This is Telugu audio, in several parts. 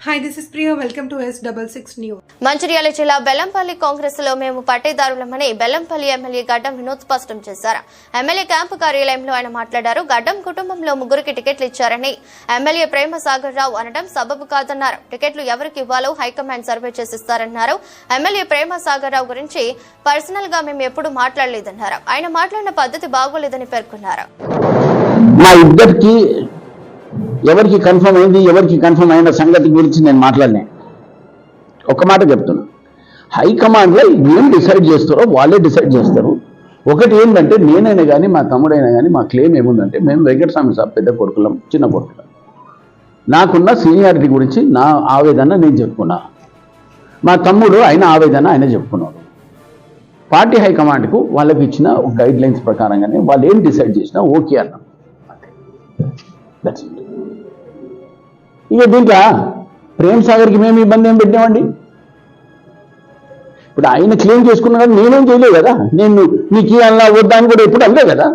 Hi, this is Priya. Welcome to S double six News. Mancherial జిల్లా బెల్లంపల్లి కాంగ్రెస్లో మేము పట్టేదారులమని బెల్లంపల్లి ఎమ్మెల్యే గడ్డం వినోద్ స్పష్టం చేశారు. ఎమ్మెల్యే క్యాంపు కార్యాలయంలో ఆయన మాట్లాడారు. గడ్డం కుటుంబంలో ముగ్గురికి టికెట్లు ఇచ్చారని ఎమ్మెల్యే ప్రేమ సాగర్ రావు అనడం సబబు కాదన్నారు. టికెట్లు ఎవరికి ఇవ్వాలో హైకమాండ్ సర్వే చేసిస్తారన్నారు. ఎమ్మెల్యే ప్రేమ సాగర్ రావు గురించి పర్సనల్గా మేము ఎప్పుడు మాట్లాడలేదన్నారు. ఆయన మాట్లాడిన పద్ధతి బాగోలేదని పేర్కొన్నారు. మా ఇద్దరికి ఎవరికి కన్ఫర్మ్ అయింది ఎవరికి కన్ఫర్మ్ అయిన సంగతి గురించి నేను మాట్లాడినా ఒక మాట చెప్తున్నా. హైకమాండ్లో ఏం డిసైడ్ చేస్తారో వాళ్ళే డిసైడ్ చేస్తారు. ఒకటి ఏంటంటే నేనైనా కానీ మా తమ్ముడైనా కానీ మా క్లెయిమ్ ఏముందంటే మేము వెంకటస్వామి సాబ్ పెద్ద కొడుకులం చిన్న కొడుకులం. నాకున్న సీనియారిటీ గురించి నా ఆవేదన నేను చెప్పుకున్నా. మా తమ్ముడు ఆయన ఆవేదన ఆయన చెప్పుకున్నాడు. పార్టీ హైకమాండ్కు వాళ్ళకి ఇచ్చిన గైడ్ లైన్స్ ప్రకారంగానే వాళ్ళు ఏం డిసైడ్ చేసినా ఓకే అన్నాం. దట్స్ ఇట్ ఇక దీంట్లో ప్రేమ్ సాగర్కి మేము ఇబ్బంది ఏం పెట్టామండి ఇప్పుడు ఆయన క్లెయిమ్ చేసుకున్నా కదా నేనేం చేయలేదు కదా? నేను నీకు ఇవ్వాలా వద్దా అని కూడా ఎప్పుడు అనలే కదా?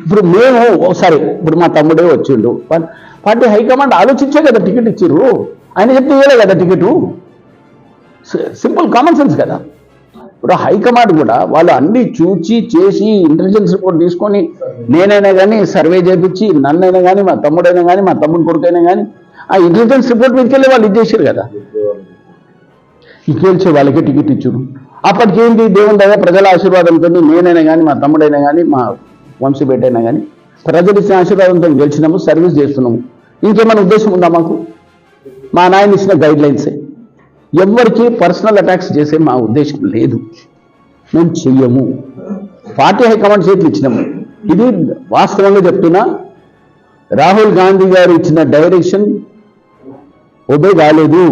ఇప్పుడు మేము సరే ఇప్పుడు మా తమ్ముడే వచ్చిండు. పార్టీ హైకమాండ్ ఆలోచించే కదా టికెట్ ఇచ్చిర్రు. ఆయన చెప్తే ఇవ్వలే కదా టికెట్? సింపుల్ కామన్ సెన్స్ కదా? ఇప్పుడు హైకమాండ్ కూడా వాళ్ళు అన్ని చూచి చేసి ఇంటెలిజెన్స్ రిపోర్ట్ తీసుకొని నేనైనా కానీ సర్వే చేపించి నన్నైనా కానీ మా తమ్ముడైనా కానీ మా తమ్ముడు కొడుకైనా కానీ ఆ ఇంటెలిజెన్స్ రిపోర్ట్ మీదకెళ్ళి వాళ్ళు ఇచ్చేసారు కదా. ఈ వాళ్ళకి టికెట్ ఇచ్చుడు. అప్పటికేంటి దేవుని దగ్గర ప్రజల ఆశీర్వాదంతో నేనైనా కానీ మా తమ్ముడైనా కానీ మా వంశీపేట కానీ ప్రజలు ఇచ్చిన ఆశీర్వాదంతో గెలిచినాము సర్వీస్ చేస్తున్నాము. ఇంకేమైనా ఉద్దేశం ఉందా మాకు? మా నాయన ఇచ్చిన గైడ్ లైన్సే ఎవరికి పర్సనల్ అటాక్స్ చేసే మా ఉద్దేశం లేదు. మేము చెయ్యము. పార్టీ హైకమాండ్ చేతులు ఇచ్చినాము ఇది వాస్తవంగా చెప్తున్నా రాహుల్ గాంధీ గారు ఇచ్చిన డైరెక్షన్ ఒబే కాలేదు.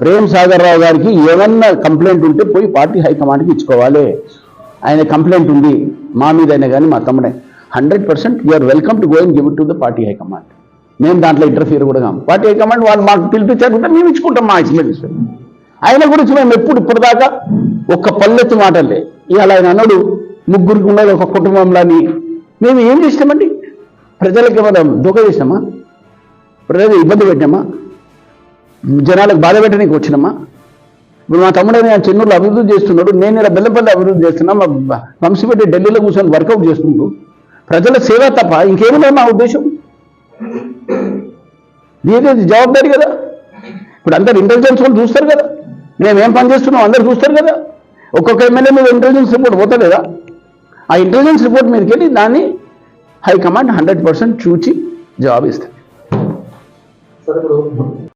ప్రేమ్ సాగర్ రావు గారికి ఏమన్నా కంప్లైంట్ ఉంటే పోయి పార్టీ హైకమాండ్కి ఇచ్చుకోవాలి. ఆయన కంప్లైంట్ ఉంది. మా మీదైనా కానీ మా తమ్ముడే hundred percent you are welcome to go and give it to the party high command. మేము దాంట్లో ఇంటర్ఫియర్ కూడా కాము. పార్టీ కమాండ్ వాళ్ళు మాకు పిలిపించకుండా మేము ఇచ్చుకుంటాం మా ఎక్స్ప్లెనేషన్ ఆయన గురించి మేము ఎప్పుడు ఇప్పటిదాకా ఒక్క పల్లెత్తు మాటలే ఇవాళ ఆయన అన్నాడు ముగ్గురికి ఉన్నది ఒక కుటుంబంలోని. మేము ఏం చేసినామండి? ప్రజలకు ఏమైనా దుఃఖ చేసినామా? ప్రజలు ఇబ్బంది పెట్టినామా? జనాలకు బాధ పెట్టడానికి వచ్చినామా? ఇప్పుడు మా తమ్ముడు నేను చెన్నూరులో అభివృద్ధి చేస్తున్నాడు. నేను ఇలా బెల్లపల్లి అభివృద్ధి చేస్తున్నా. మా వంశీపెట్టి ఢిల్లీలో కూర్చొని వర్కౌట్ చేస్తున్నాడు ప్రజల సేవ తప్ప ఇంకేముంది మా ఉద్దేశం? దీని జవాబుదారి కదా. ఇప్పుడు అందరు ఇంటెలిజెన్స్ వాళ్ళు చూస్తారు కదా. మేము ఏం పని చేస్తున్నాం అందరు చూస్తారు కదా. ఒక్కొక్క ఎమ్మెల్యే మీద ఇంటెలిజెన్స్ రిపోర్ట్ పోతుంది కదా ఆ ఇంటెలిజెన్స్ రిపోర్ట్ మీదకి వెళ్ళి దాన్ని హైకమాండ్ హండ్రెడ్ పర్సెంట్ చూచి జవాబు ఇస్తుంది